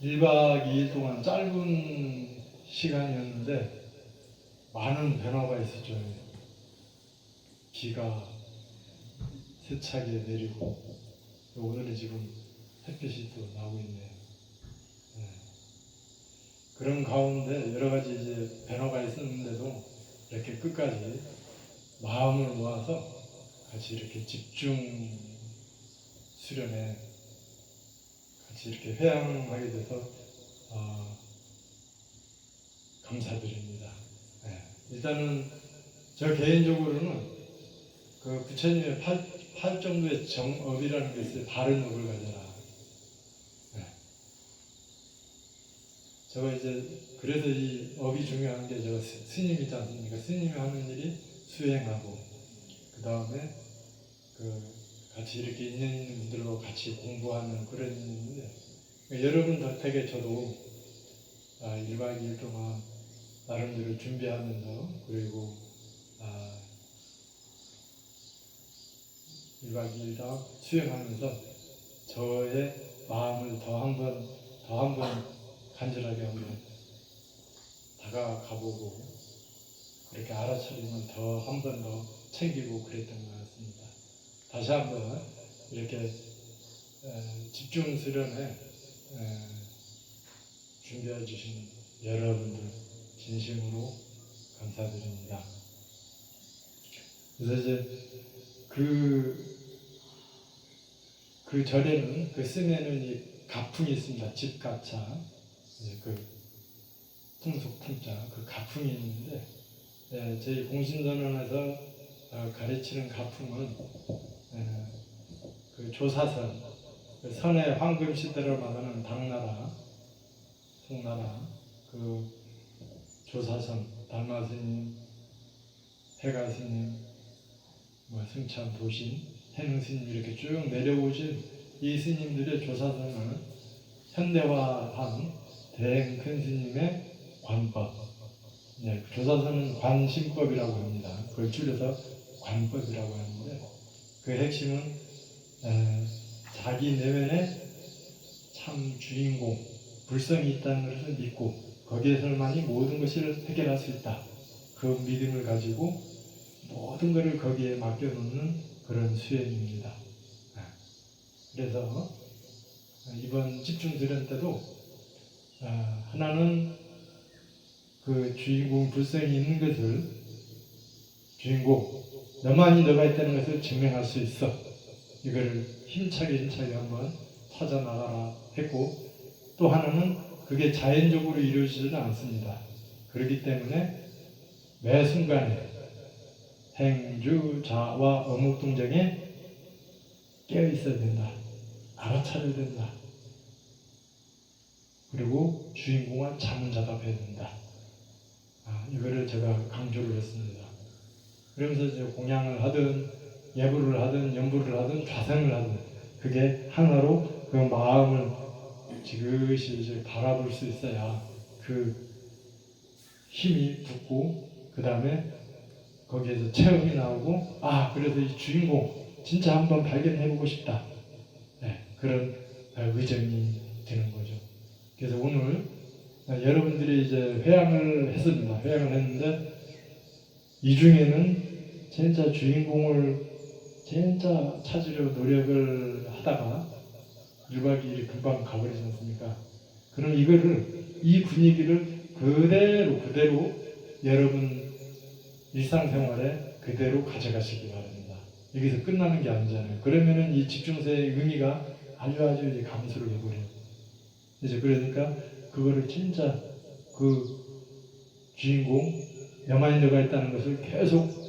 1박 2일 동안 짧은 시간이었는데 많은 변화가 있었죠. 비가 세차게 내리고 오늘은 지금 햇빛이 또 나오고 있네요. 네. 그런 가운데 여러 가지 이제 변화가 있었는데도 이렇게 끝까지 마음을 모아서 같이 이렇게 집중 수련에 같이 이렇게 회양하게 돼서 어, 감사드립니다. 네. 일단은 저 개인적으로는 그 부처님의 팔, 팔 정도의 정업이라는 게 있어요. 바른 업을 가져라. 네. 제가 이제 그래서 이 업이 중요한 게 제가 스- 스님이지 않습니까? 스님이 하는 일이 수행하고 그 다음에 그 같이 이렇게 있는 분들과 같이 공부하는 그런 일인데 여러분 덕택에 저도 아, 1박 2일 동안 나름대로 준비하면서 그리고 아, 1박 2일 다 수행하면서 저의 마음을 더 한 번, 더 한 번 간절하게 한번 다가가보고 그렇게 알아차리면 더 한 번 더 챙기고 그랬던 것. 다시 한번 이렇게 에, 집중 수련에 에, 준비해 주신 여러분들 진심으로 감사드립니다. 그래서 이제 그, 그 절에는 그 씀에는 이 가풍이 있습니다. 집가차 이제 그 풍속 풍자 그 가풍이 있는데 예, 저희 공신전원에서 어, 가르치는 가풍은 예, 그 조사선 그 선의 황금 시대를 말하는 당나라 송나라 그 조사선 달마 스님 해가 스님 뭐 승천 도신 해능 스님 이렇게 쭉 내려오신 이 스님들의 조사선은 현대화한 대행 큰 스님의 관법. 네, 조사선은 관심법이라고 합니다. 그걸 줄여서 관법이라고 하는데 그 핵심은 에, 자기 내면에 참 주인공, 불성이 있다는 것을 믿고 거기에서만이 모든 것을 해결할 수 있다. 그 믿음을 가지고 모든 것을 거기에 맡겨놓는 그런 수행입니다. 아, 그래서 이번 집중 수련 때도 아, 하나는 그 주인공 불성이 있는 것을 주인공 너만이 너가 있다는 것을 증명할 수 있어 이거를 힘차게 힘차게 한번 찾아 나가라 했고 또 하나는 그게 자연적으로 이루어지지는 않습니다. 그렇기 때문에 매 순간에 행주 자와 어묵 동정에 깨어 있어야 된다. 알아차려야 된다. 그리고 주인공과 자문자답해야 된다. 아, 이거를 제가 강조를 했습니다. 그러면서 이제 공양을 하든 예불을 하든 연불을 하든 좌생을 하든 그게 하나로 그 마음을 지그시 이제 바라볼 수 있어야 그 힘이 붙고 그 다음에 거기에서 체험이 나오고 아 그래서 이 주인공 진짜 한번 발견해보고 싶다 네, 그런 의정이 되는 거죠. 그래서 오늘 여러분들이 이제 회양을 했습니다. 회양을 했는데 이 중에는 진짜 주인공을 진짜 찾으려 노력을 하다가 1박 2일 금방 가버리지 않습니까? 그럼 이거를 이 분위기를 그대로 그대로 여러분 일상생활에 그대로 가져가시기 바랍니다. 여기서 끝나는 게 아니잖아요. 그러면은 이 집중세의 의미가 아주 아주 이제 감소를 해버려요. 이제 그러니까 그거를 진짜 그 주인공 여마인드가 있다는 것을 계속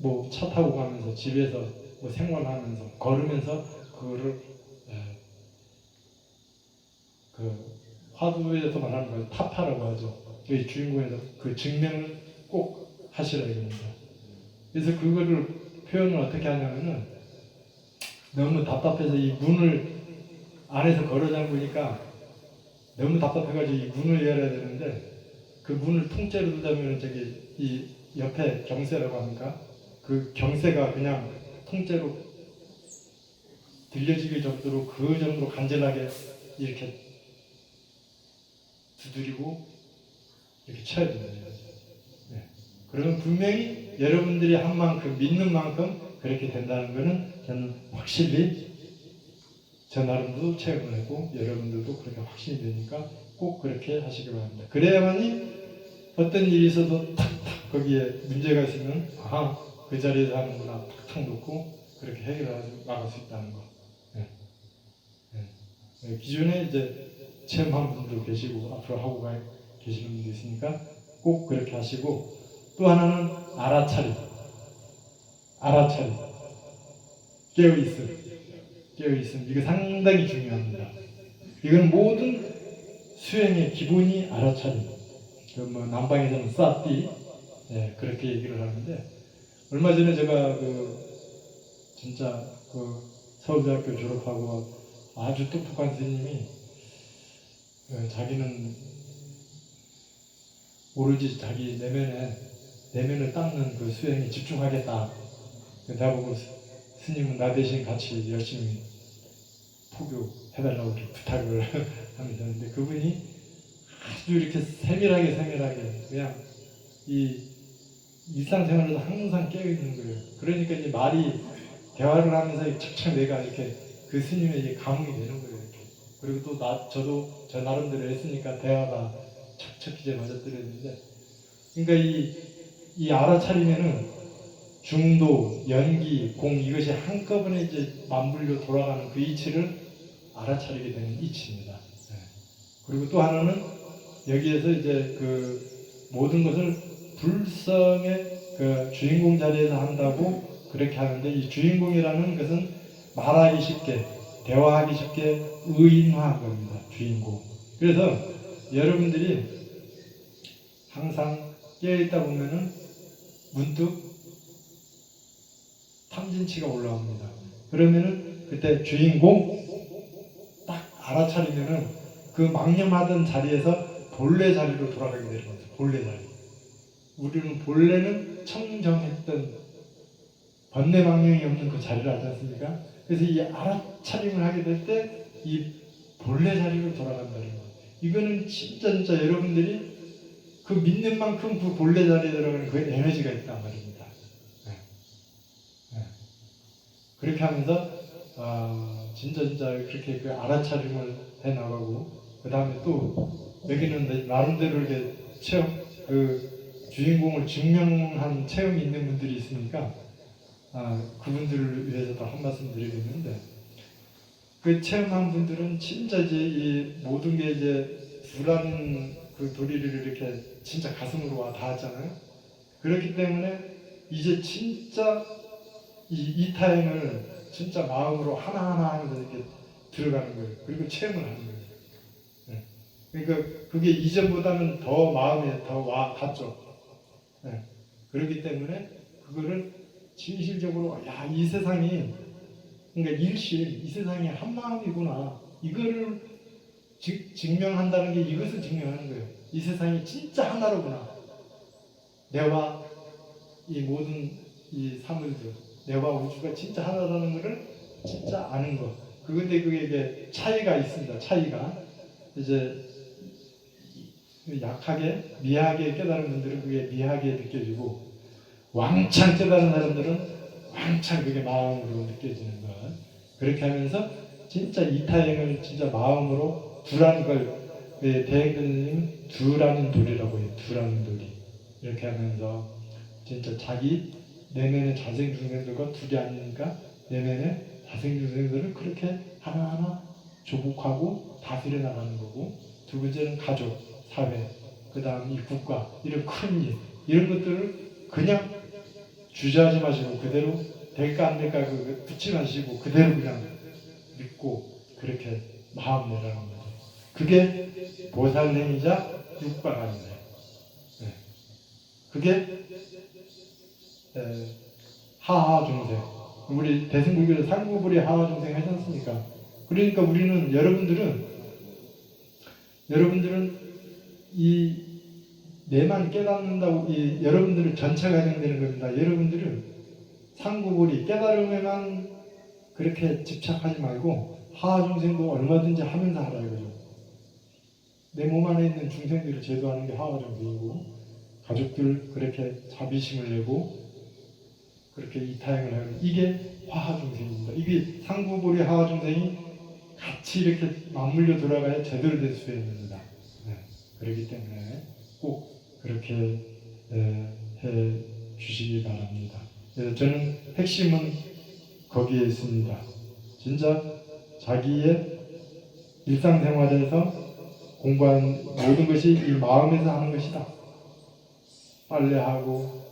뭐 차 타고 가면서 집에서 뭐 생활하면서 걸으면서 그거를 에, 그 화두에서 말하는 걸 타파라고 하죠. 그 주인공에서 그 증명을 꼭 하시라 이겁니다. 그래서 그거를 표현을 어떻게 하냐면은 너무 답답해서 이 문을 안에서 걸어 잠그니까 너무 답답해가지고 이 문을 열어야 되는데 그 문을 통째로 두자면 저기 이 옆에 경세라고 합니까? 그 경세가 그냥 통째로 들려지기 정도로 그 정도로 간절하게 이렇게 두드리고 이렇게 쳐야 됩니다. 네. 그러면 분명히 여러분들이 한 만큼 믿는 만큼 그렇게 된다는 것은 저는 확실히 저 나름도 체험을 했고 여러분들도 그렇게 확신이 되니까 꼭 그렇게 하시기 바랍니다. 그래야만이 어떤 일이 있어도 탁탁 거기에 문제가 있으면 아하 그 자리에서 하는구나 탁탁 놓고 그렇게 해결하고 나갈 수 있다는 거. 예. 예. 예, 기존에 이제 체험한 분도 계시고 앞으로 하고 가 계시는 분도 있으니까 꼭 그렇게 하시고 또 하나는 알아차림. 알아차림. 깨어있음. 깨어있음. 이거 상당히 중요합니다. 이건 모든 수행의 기본이 알아차림. 그 뭐 남방에서는 싸띠 예, 그렇게 얘기를 하는데 얼마 전에 제가 그 진짜 그 서울대학교 졸업하고 아주 똑똑한 스님이 어, 자기는 오로지 자기 내면에 내면을 닦는 그 수행에 집중하겠다. 내가 보고 스- 스님은 나 대신 같이 열심히 포교해달라고 부탁을 하면서 했는데 그분이 아주 이렇게 세밀하게 세밀하게 그냥 이 일상생활에서 항상 깨어있는 거예요. 그러니까 이제 말이 대화를 하면서 착착 내가 이렇게 그 스님에게 감흥이 되는 거예요. 이렇게. 그리고 또 나, 저도 저 나름대로 했으니까 대화가 척척 이제 맞아떨어지는데 그러니까 이, 이 알아차리면은 중도, 연기, 공 이것이 한꺼번에 이제 맞물려 돌아가는 그 이치를 알아차리게 되는 이치입니다. 네. 그리고 또 하나는 여기에서 이제 그 모든 것을 불성의 그 주인공 자리에서 한다고 그렇게 하는데 이 주인공이라는 것은 말하기 쉽게 대화하기 쉽게 의인화한 겁니다. 주인공. 그래서 여러분들이 항상 깨어있다 보면은 문득 탐진치가 올라옵니다. 그러면은 그때 주인공 딱 알아차리면은 그 망념하던 자리에서 본래 자리로 돌아가게 되는 거죠. 본래 자리. 우리는 본래는 청정했던 번뇌망령이 없는 그 자리를 알지 않습니까? 그래서 이 알아차림을 하게 될 때 이 본래 자리로 돌아간다는 거예요. 이거는 진짜 진짜 여러분들이 그 믿는 만큼 그 본래 자리에 들어가는 그 에너지가 있단 말입니다. 네. 네. 그렇게 하면서 아, 진짜 진짜 그렇게 그 알아차림을 해 나가고 그 다음에 또 여기는 내- 나름대로 이렇게 체험 그 주인공을 증명한 체험이 있는 분들이 있으니까 아, 그분들을 위해서도 한 말씀 드리겠는데 그 체험한 분들은 진짜 이제 이 모든 게 이제 불안 그 도리를 이렇게 진짜 가슴으로 와 닿았잖아요. 그렇기 때문에 이제 진짜 이 이 타행을 진짜 마음으로 하나하나 하면서 이렇게 들어가는 거예요. 그리고 체험을 하는 거예요. 네. 그러니까 그게 이전보다는 더 마음에 더 와 닿죠. 네. 그렇기 때문에 그거를 진실적으로 야 이 세상이 그러니까 일실 이 세상이 한 마음이구나 이거를 즉, 증명한다는 게 이것을 증명하는 거예요. 이 세상이 진짜 하나로구나. 내와 이 모든 이 사물들, 내와 우주가 진짜 하나라는 것을 진짜 아는 것. 그런데 그게 이게 차이가 있습니다. 차이가 이제 약하게 미하게 깨달은 분들은 그게 미하게 느껴지고 왕창 깨달은 사람들은 왕창 그게 마음으로 느껴지는 것. 그렇게 하면서 진짜 이타행을 진짜 마음으로 두라는 걸 예, 대행들님 두라는 도리라고 해요. 두라는 도리. 이렇게 하면서 진짜 자기 내면의 자생중생들과 둘이 아니니까 내면의 자생중생들을 그렇게 하나하나 조국하고 다스려 나가는 거고 두 번째는 가족, 사회, 그 다음 이 국가 이런 큰 일 이런 것들을 그냥 주저하지 마시고 그대로 될까 안 될까 그 붙지 마시고 그대로 그냥 믿고 그렇게 마음 내라는 거죠. 그게 보살행이자 육바람이에요. 네. 그게 에, 하하 중생. 우리 대승불교에서 상구불이 하하 중생 하지 않습니까? 그러니까 우리는 여러분들은 여러분들은 이 내만 깨닫는다고 이 여러분들은 전체가 해당되는 겁니다. 여러분들은 상구불이 깨달음에만 그렇게 집착하지 말고 하하 중생도 얼마든지 하면서 하라 이거죠. 내 몸 안에 있는 중생들을 제도하는 게 하와정생이고 가족들 그렇게 자비심을 내고 그렇게 이타행을 하는 이게 화하중생입니다. 이게 상부보리 하하중생이 같이 이렇게 맞물려 돌아가야 제대로 될 수행입니다. 네. 그렇기 때문에 꼭 그렇게 네, 해 주시기 바랍니다. 저는 핵심은 거기에 있습니다. 진짜 자기의 일상생활에서 공부한 모든 것이 이 마음에서 하는 것이다. 빨래하고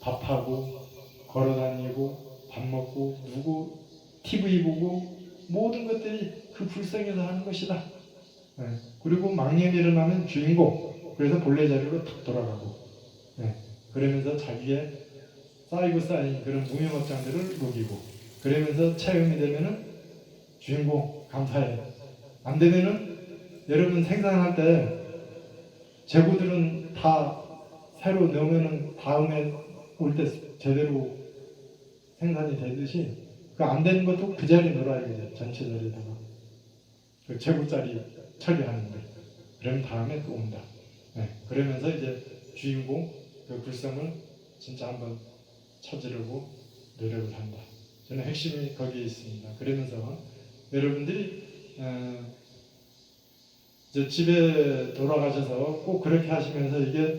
밥하고 걸어다니고 밥 먹고 누구 TV 보고 모든 것들이 그 불성에서 하는 것이다. 네. 그리고 망령이 일어나면 주인공. 그래서 본래 자리로 탁 돌아가고. 네. 그러면서 자기의 쌓이고 쌓인 그런 무명업장들을 녹이고. 그러면서 체험이 되면은 주인공 감사해. 안 되면은 여러분 생산할 때 재고들은 다 새로 넣으면은 다음에 올 때 제대로 생산이 되듯이 그 안 되는 것도 그 자리에 놀아야겠죠 전체 자리에다가 그 재고짜리 처리하는데. 그러면 다음에 또 온다. 네, 그러면서 이제 주인공 그 불성을 진짜 한번 찾으려고 노력을 한다. 저는 핵심이 거기에 있습니다. 그러면서 여러분들이 어, 이제 집에 돌아가셔서 꼭 그렇게 하시면서 이게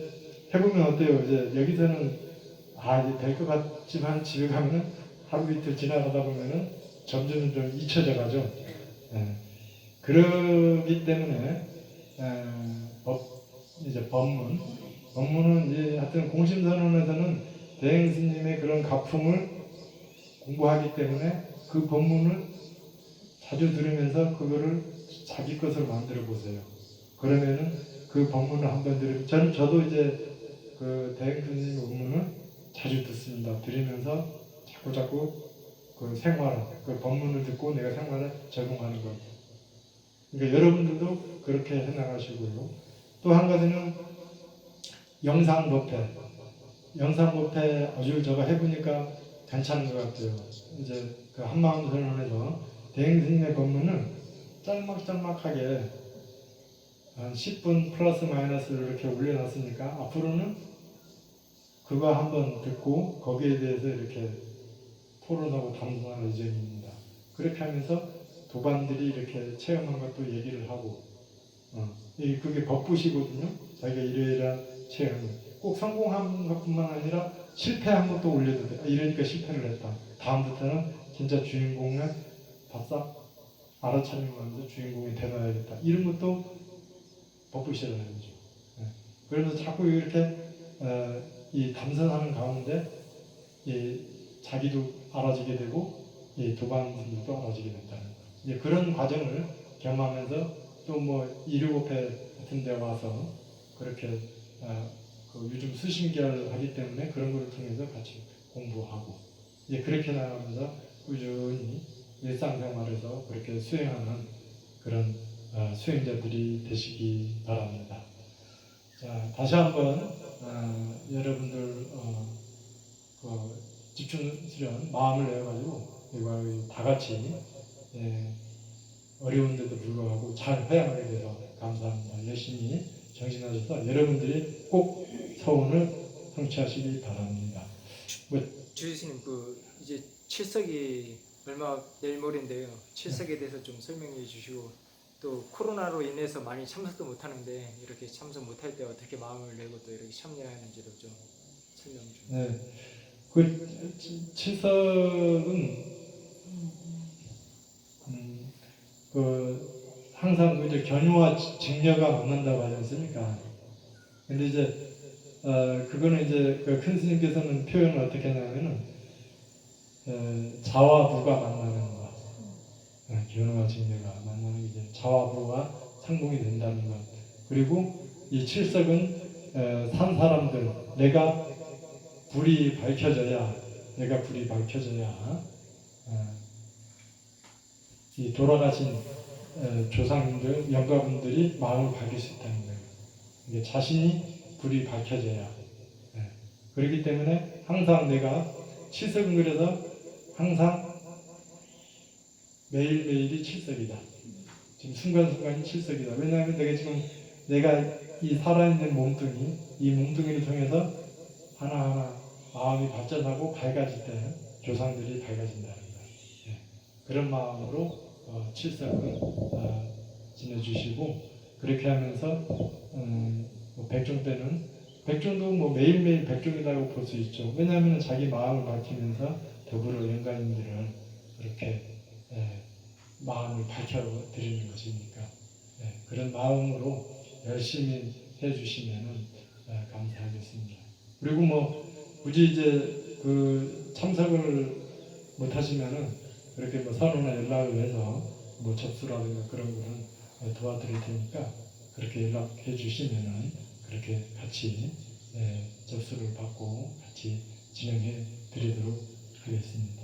해보면 어때요? 이제 여기서는 아 이제 될 것 같지만 집에 가면은 하루 이틀 지나가다 보면은 점점 좀 잊혀져 가죠. 예. 그러기 때문에 에, 법 이제 법문 법문은 이제 하여튼 공심선언에서는 대행 스님의 그런 가풍을 공부하기 때문에 그 법문을 자주 들으면서 그거를 자기 것으로 만들어 보세요. 그러면은 그 법문을 한번 들으면 저는 저도 이제 그 대행 스님 법문을 자주 듣습니다. 들으면서 자꾸 자꾸 그 생활, 그 법문을 듣고 내가 생활에 적용하는 것. 그러니까 여러분들도 그렇게 해나가시고요. 또 한 가지는 영상 법회. 영상 법회 아주 제가 해보니까 괜찮은 것 같아요. 이제 그 한마음 선언에서 대행스님의 법문을 짤막짤막하게 한 10분 플러스 마이너스를 이렇게 올려놨으니까 앞으로는 그거 한번 듣고 거기에 대해서 이렇게 토론하고 담론할 예정입니다. 그렇게 하면서 도반들이 이렇게 체험한 것도 얘기를 하고, 어, 이 그게 법부시거든요. 자기가 이러이러한 체험을 꼭 성공한 것뿐만 아니라 실패한 것도 돼. 아, 이러니까 실패를 했다. 다음부터는 진짜 주인공을 바싹 알아차리면서 주인공이 되놔야겠다. 이런 것도 법부시라는 거죠. 네. 그러면서 자꾸 이렇게 어, 이 담선하는 가운데 이 자기도 알아지게 되고 이 도반분들도 알아지게 된다는 거. 이제 그런 과정을 경험하면서 또 뭐 이류법회 같은 데 와서 그렇게 아, 그 요즘 수신계를 하기 때문에 그런 거를 통해서 같이 공부하고 이제 그렇게 나가면서 꾸준히 일상생활에서 그렇게 수행하는 그런 아, 수행자들이 되시기 바랍니다. 자, 다시 한번 어, 여러분들 어, 그 집중 수련 마음을 내어가지고 이거 다 같이 예, 어려운데도 불구하고 잘 회양하게 돼서 감사합니다. 열심히 정신하셔서 여러분들이 꼭 서운을 성취하시기 바랍니다. 주지스님 그 이제 칠석이 얼마 내일 모레인데요. 칠석에 대해서 좀 설명해 주시고 또 코로나로 인해서 많이 참석도 못 하는데 이렇게 참석 못할 때 어떻게 마음을 내고 또 이렇게 참여하는지도 좀 설명 좀. 네, 그 치- 칠석은 음, 그 항상 그 이제 견유와 직녀가 만난다고 하지 않습니까? 근데 이제 어, 그거는 이제 그 큰 스님께서는 표현을 어떻게 하냐면은 어, 자와 부가 만나는 것, 어, 견우와 직녀가 만나는 게 이제 자와 부가 상봉이 된다는 것. 그리고 이 칠석은 어, 산 사람들 내가 불이 밝혀져야 내가 불이 밝혀져야 어, 이 돌아가신 어, 조상님들 영가분들이 마음을 밝힐 수 있다는 거예요. 자신이 불이 밝혀져야. 예. 그렇기 때문에 항상 내가 칠석은 그래서 항상 매일매일이 칠석이다. 지금 순간순간이 칠석이다. 왜냐하면 내가 지금 내가 이 살아있는 몸뚱이, 이 몸뚱이를 통해서 하나하나 마음이 발전하고 밝아질 때 조상들이. 예. 그런 마음으로 어, 칠석을 어, 지내주시고 그렇게 하면서 음, 뭐 백종 때는 백종도 뭐 매일매일 백종이라고 볼 수 있죠. 왜냐하면 자기 마음을 밝히면서 더불어 영가님들을 그렇게 예, 마음을 밝혀드리는 것이니까 예, 그런 마음으로 열심히 해주시면은 예, 감사하겠습니다. 그리고 뭐 굳이 이제 그 참석을 못 하시면은 그렇게 뭐 선호나 연락을 해서 뭐 접수라든가 그런 거는 어, 도와드릴 테니까 그렇게 연락해 주시면은 그렇게 같이 예, 접수를 받고 같이 진행해 드리도록 하겠습니다.